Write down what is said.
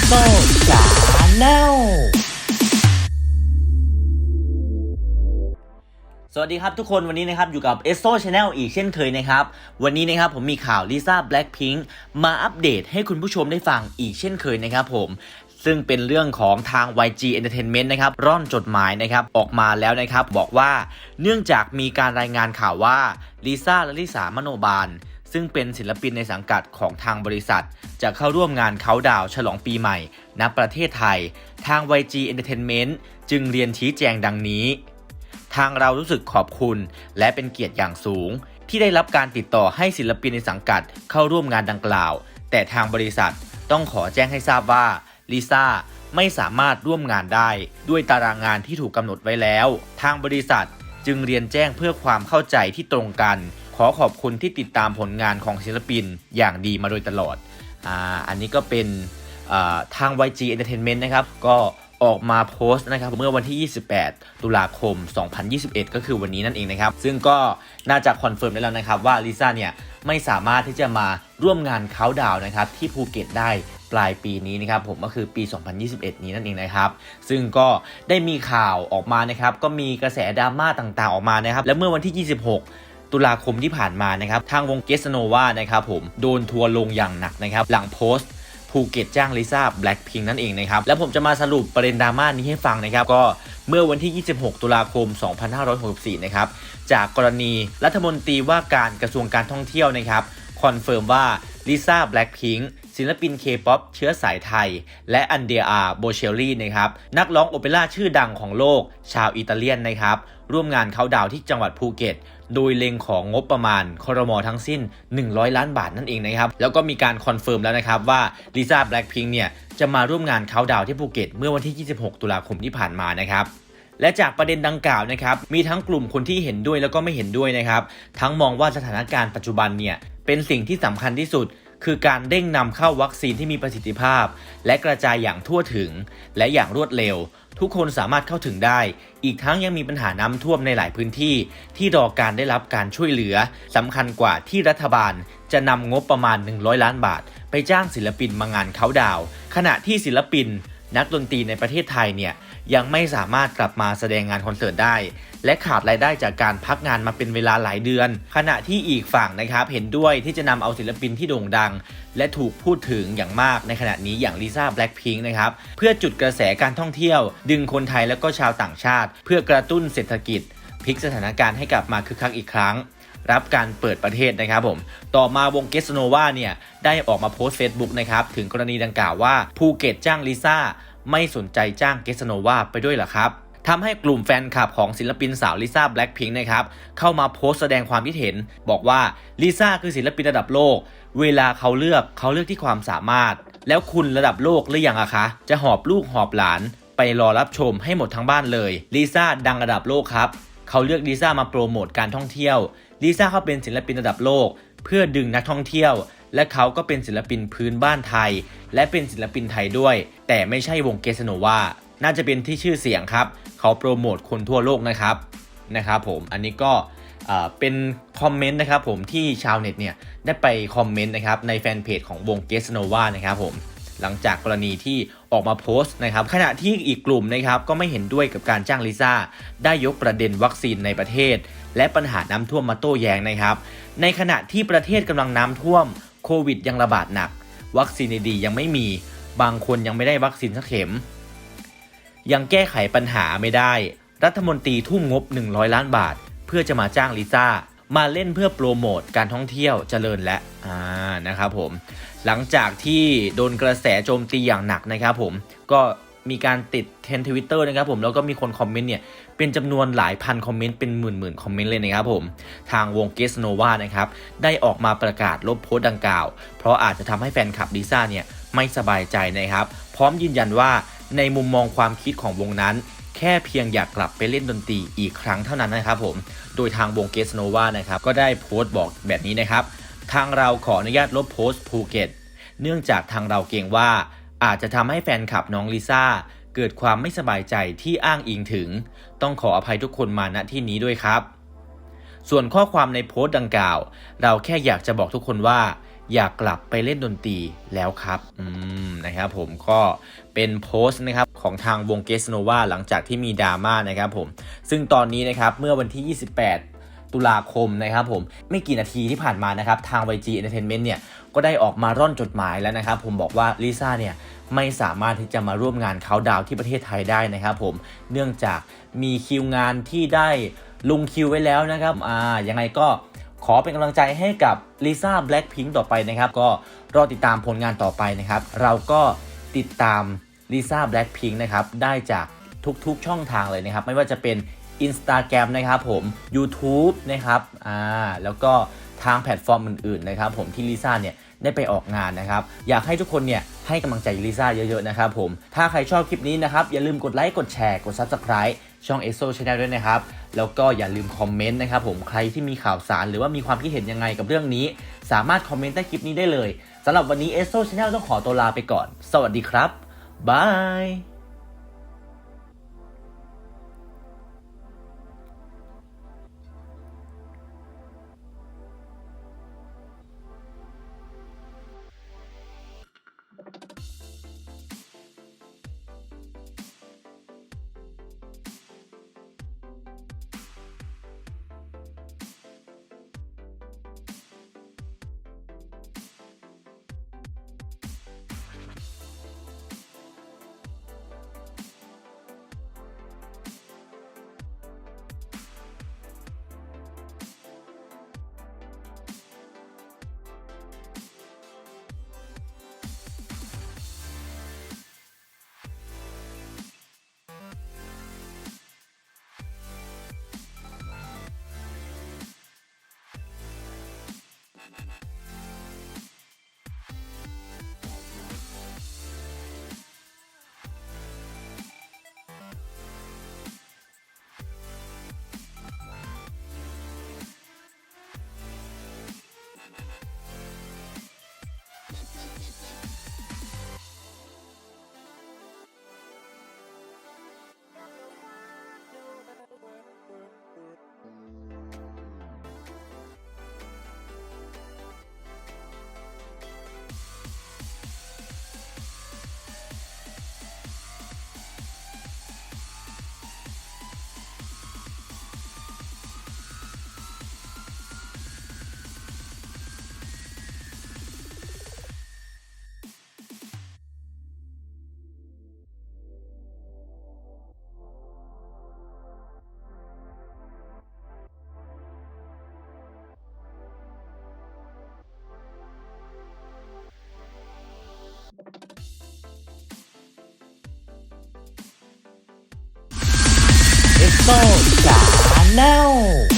โซชาแนลสวัสดีครับทุกคนวันนี้นะครับอยู่กับ e s o Channel อีกเช่นเคยนะครับ วันนี้นะครับผมมีข่าวลิซ่า Blackpink มาอัปเดตให้คุณผู้ชมได้ฟังอีกเช่นเคยนะครับผมซึ่งเป็นเรื่องของทาง YG Entertainment นะครับร่อนจดหมายนะครับออกมาแล้วนะครับบอกว่า เนื่องจากมีการรายงานข่าวว่าลิซ่าและลิสามโนบาล ซึ่งเป็นศิลปินในสังกัดของทางบริษัท จะเข้าร่วมงานเขาดาวฉลองปีใหม่ณประเทศไทย ทาง YG Entertainment จึงเรียนชี้แจงดังนี้ ทางเรารู้สึกขอบคุณ และเป็นเกียรติอย่างสูง ที่ได้รับการติดต่อให้ศิลปินในสังกัดเข้าร่วมงานดังกล่าว แต่ทางบริษัทต้องขอแจ้งให้ทราบว่าลิซ่าไม่สามารถร่วมงานได้ ด้วยตารางงานที่ถูกกำหนดไว้แล้ว ทางบริษัทจึงเรียนแจ้งเพื่อความเข้าใจที่ตรงกัน ขอขอบคุณที่ติดตามผลงานของศิลปินอย่างดีมาโดยตลอดอ่าอันนี้ก็เป็นทาง YG Entertainment นะครับ ก็ออกมาโพสต์นะครับเมื่อวันที่ 28 ตุลาคม 2021 ก็คือวันนี้นั่นเองนะครับ ซึ่งก็น่าจะคอนเฟิร์มได้แล้วนะครับว่าลิซ่าเนี่ยไม่สามารถที่จะมาร่วมงานเขาดาวน์นะครับที่ภูเก็ตได้ปลายปีนี้นะครับผมก็คือปี 2021 นี้นั่นเองนะครับ ซึ่งก็ได้มีข่าวออกมานะครับ ก็มีกระแสดราม่าต่างๆออกมานะครับ และเมื่อวันที่ 26 ตุลาคมที่ผ่านมานะครับทางวงเกสโนวานะครับผมโดนทัวร์ลงอย่างหนักนะครับหลังโพสต์ภูเก็ตจ้างลิซ่าแบล็คพิงนั่นเองนะครับ แล้วผมจะมาสรุปประเด็นดราม่านี้ให้ฟังนะครับ ก็เมื่อวันที่ 26 ตุลาคม 2564 นะครับ จากกรณีรัฐมนตรีว่าการกระทรวงการท่องเที่ยวนะครับ คอนเฟิร์มว่าลิซ่าแบล็คพิงค์ ศิลปินเคป๊อปเชื้อสายไทย และอันเดียอาโบเชลลี่นะครับนักร้องโอเปร่าชื่อดังของโลก ชาวอิตาเลียนนะครับร่วมงานเขาดาวที่จังหวัดภูเก็ต โดยเล็งของงบประมาณคอรมอทั้งสิ้น 100 ล้านบาทนั่นเองนะครับ แล้วก็มีการคอนเฟิร์มแล้วนะครับว่าลิซ่าแบล็ p พิงเนี่ยจะมาร่วมงานเขาดาวที่ภูเก็ต เมื่อวันที่ 26 ตุลาคมที่ผ่านมานะครับและจากประเด็นดังกล่าวนะครับ มีทั้งกลุ่มคนที่เห็นด้วยแล้วก็ไม่เห็นด้วยนะครับ ทั้งมองว่าสถานการณ์ปัจจุบันเนี่ยเป็นสิ่งที่สำคัญที่สุด คือการเร่งนำเข้าวัคซีนที่มีประสิทธิภาพ และกระจายอย่างทั่วถึง และอย่างรวดเร็ว ทุกคนสามารถเข้าถึงได้ อีกทั้งยังมีปัญหาน้ำท่วมในหลายพื้นที่ ที่รอการได้รับการช่วยเหลือสำคัญกว่าที่รัฐบาล จะนำงบประมาณ 100 ล้านบาท ไปจ้างศิลปินมางานเขาดาว ขณะที่ศิลปิน นักดนตรีในประเทศไทยเนี่ยยังไม่สามารถกลับมาแสดงงานคอนเสิร์ตได้ และขาดรายได้จากการพักงานมาเป็นเวลาหลายเดือน ขณะที่อีกฝั่งนะครับเห็นด้วยที่จะนำเอาศิลปินที่โด่งดัง และถูกพูดถึงอย่างมากในขณะนี้อย่างลิซ่าแบล็ p พิงค์นะครับเพื่อจุดกระแสการท่องเที่ยว ดึงคนไทยและก็ชาวต่างชาติ เพื่อกระตุ้นเศรษฐกิจพลิกสถานการณ์ให้กลับมาคึกคักอีกครั้ง รับการเปิดประเทศนะครับผม ต่อมาวงเกสโนวาเนี่ยได้ออกมาโพสต์ Facebook นะครับถึงกรณีดังกล่าวว่าภูเก็ตจ้างลิซ่าไม่สนใจจ้างเกสโนวาไปด้วยหรอครับทำให้กลุ่มแฟนคลับของศิลปินสาวลิซ่าแบล็ p พิงค์นะครับเข้ามาโพสต์แสดงความคิดเห็น บอกว่าลิซ่าคือศิลปินระดับโลก เวลาเขาเลือกเขาเลือกที่ความสามารถ แล้วคุณระดับโลกหรือยังอะคะ จะหอบลูกหอบหลาน ไปรอรับชมให้หมดทั้งบ้านเลยลิซ่าดังระดับโลกครับ เขาเลือกลิซ่ามาโปรโมทการท่องเที่ยวลิซ่าเขาเป็นศิลปินระดับโลก เพื่อดึงนักท่องเที่ยว และเขาก็เป็นศิลปินพื้นบ้านไทย และเป็นศิลปินไทยด้วย แต่ไม่ใช่วงเกสโนวาน่าจะเป็นที่ชื่อเสียงครับ เขาโปรโมทคนทั่วโลกนะครับนะครับผมอันนี้ก็เอ่อเป็นคอมเมนต์นะครับผมที่ชาวเน็ตเนี่ยได้ไปคอมเมนต์นะครับในแฟนเพจของวงเกสโนวานะครับผม หลังจากกรณีที่ออกมาโพสต์นะครับขณะที่อีกกลุ่มนะครับก็ไม่เห็นด้วยกับการจ้างลิซ่าได้ยกประเด็นวัคซีนในประเทศ และปัญหาน้ำท่วมมาโต้แย้งนะครับ ในขณะที่ประเทศกำลังน้ำท่วมโควิดยังระบาดหนัก วัคซีนดียังไม่มี บางคนยังไม่ได้วัคซีนสักเข็ม ยังแก้ไขปัญหาไม่ได้ รัฐมนตรีทุ่มงบ 100 ล้านบาท เพื่อจะมาจ้างลิซ่า มาเล่นเพื่อโปรโมทการท่องเที่ยวเจริญและอ่านะครับผมหลังจากที่โดนกระแสโจมตีอย่างหนักนะครับผมก็มีการติดเทรนทวิตเตอร์นะครับผมแล้วก็มีคนคอมเมนต์เนี่ยเป็นจำนวนหลายพันคอมเมนต์เป็นหมื่นหมื่นคอมเมนต์เลยนะครับผมทางวงเกสโนวานะครับได้ออกมาประกาศลบโพสต์ดังกล่าว เพราะอาจจะทำให้แฟนคลับลิซ่าเนี่ยไม่สบายใจนะครับ พร้อมยืนยันว่าในมุมมองความคิดของวงนั้น ค่เพียงอยากกลับไปเล่นดนตรีอีกครั้งเท่านั้นนะครับผม โดยทางวงเกสโนวานะครับ ก็ได้โพสต์บอกแบบนี้นะครับ ทางเราขออนุญาตลบโพสต์ภูเก็ต เนื่องจากทางเราเกรงว่า อาจจะทำให้แฟนคลับน้องลิซ่าเกิดความไม่สบายใจที่อ้างอิงถึง ต้องขออภัยทุกคนมาณที่นี้ด้วยครับ ส่วนข้อความในโพสต์ดังกล่าว เราแค่อยากจะบอกทุกคนว่าอยากกลับไปเล่นดนตรีแล้วครับ อืม นะครับผมก็เป็นโพสต์นะครับ ของทางวงเกสโนวาหลังจากที่มีดราม่านะครับผม ซึ่งตอนนี้นะครับเมื่อวันที่ 28ตุลาคมนะครับผมไม่กี่นาทีที่ผ่านมานะครับทาง YG Entertainment เนี่ยก็ได้ออกมาร่อนจดหมายแล้วนะครับผมบอกว่าลิซ่าเนี่ยไม่สามารถที่จะมาร่วมงานเขาดาวที่ประเทศไทยได้นะครับผมเนื่องจากมีคิวงานที่ได้ลงคิวไว้แล้วนะครับอ่ายังไงก็ขอเป็นกำลังใจให้กับลิซ่าแบล็ p พิงต่อไปนะครับก็รอติดตามผลงานต่อไปนะครับเราก็ติดตาม ลิซ่าแบล็ p พิง k นะครับได้จากทุกๆช่องทางเลยนะครับ ไม่ว่าจะเป็น Instagram นะครับผม YouTube นะครับอ่าแล้วก็ทางแพลตฟอร์มอื่นๆนะครับผมที่ลิซ่าเนี่ยได้ไปออกงานนะครับ อยากให้ทุกคนเนี่ยให้กำลังใจลิซ่าเยอะๆนะครับผมถ้าใครชอบคลิปนี้นะครับ อย่าลืมกดไลค์กดแชร์กด Subscribe ช่อง e s o Channel ด้วยนะครับ แล้วก็อย่าลืมคอมเมนต์นะครับผมใครที่มีข่าวสารหรือว่ามีความคิดเห็นยังไงกับเรื่องนี้ สามารถคอมเมนต์ใต้คลิปนี้ได้เลยสำหรับวันนี้ e s o Channel ต้องขอตัวลาไปก่อน สวัสดีครับ บาย